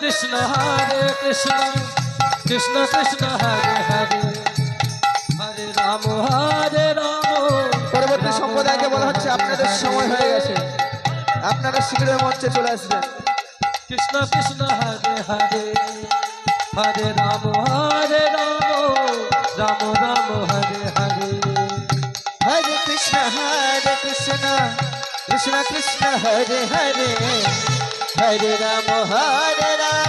কৃষ্ণ হরে কৃষ্ণ কৃষ্ণ কৃষ্ণ হরে হরে। হরে রাম হরে রাম। পরবর্তী সম্প্রদায়কে বলা হচ্ছে আপনাদের সময় হয়ে গেছে। আপনারা শীঘ্রই মঞ্চে চলে আসবেন। কৃষ্ণ কৃষ্ণ হরে হরে। হরে রাম হরে রাম। রাম রাম হরে হরে। হরে কৃষ্ণ হরে কৃষ্ণ কৃষ্ণ কৃষ্ণ হরে হরে। হরে রাম হরে রাম।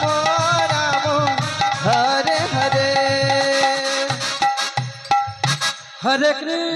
রাম রাম হরে হরে। হরে কৃষ্ণ।